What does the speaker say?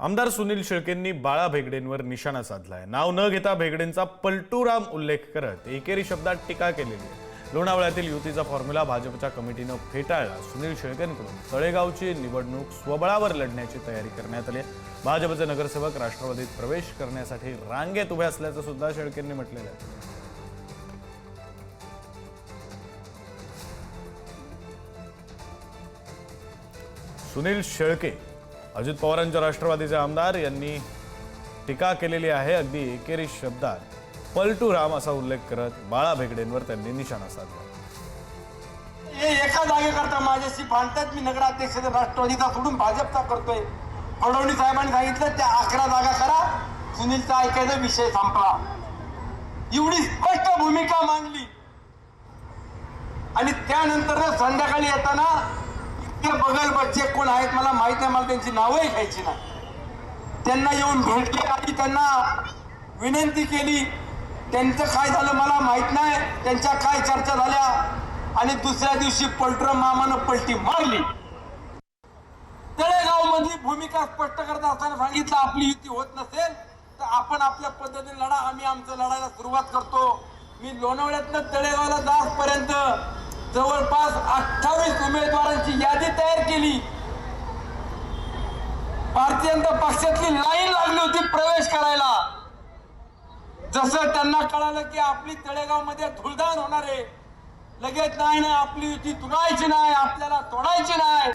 आमदार सुनील शेळकेंनी बाळा भेगडेंवर निशाणा साधलाय. नाव न घेता भेगडेंचा पलटूराम उल्लेख करत एकेरी शब्दात टीका केलेली आहे. लोणावळ्यातील युतीचा फॉर्म्युला भाजपच्या कमिटीनं फेटाळला. सुनील शेळकेंकडून तळेगावची निवडणूक स्वबळावर लढण्याची तयारी करण्यात आली आहे. भाजपचे नगरसेवक राष्ट्रवादीत प्रवेश करण्यासाठी रांगेत उभे असल्याचं सुद्धा शेळकेंनी म्हटलेलं आहे. सुनील शेळके अजित पवारांच्या राष्ट्रवादीचे आमदार यांनी टीका केलेली आहे अगदी एकेरी शब्दात. पलटू राम असा उल्लेख करत बाळा भेगडेंवर त्यांनी निशाणा साधला. हे एका जागेकरता माझ्याशी भांडतात. मी नगराध्यक्ष राष्ट्रवादीचा सोडून भाजपचा करतोय. फडणवीस साहेबांनी सांगितलं त्या अकरा जागा करा. सुनीलचा ऐकायचा विषय संपला. एवढी स्पष्ट भूमिका मांडली. आणि त्यानंतर संध्याकाळी येताना तर बगल बच्चे कोण आहेत मला माहीत नाही मला त्यांची नावही घ्यायची नाही. त्यांना येऊन भेटले आणि त्यांना विनंती केली त्यांचं काय झालं मला माहीत नाही त्यांच्या काय चर्चा झाल्या आणि दुसऱ्या दिवशी पलट्र मामानं पलटी मारली. तळेगाव मधली भूमिका स्पष्ट करत असताना सांगितलं आपली युती होत नसेल तर आपण आपल्या पद्धतीने लढा आम्ही आमचं लढायला सुरुवात करतो. मी लोणावळ्यातनं तळेगावला जासपर्यंत जवळपास अठ्ठावीस उमेदवारांची केली. भारतीय जनता पक्षातली लाईन लागली होती प्रवेश करायला. जसं त्यांना कळालं की आपली तळेगावमध्ये धुळदाण होणार आहे. लगेच नाही ना आपली युती तुडायची नाही आपल्याला तोडायची नाही.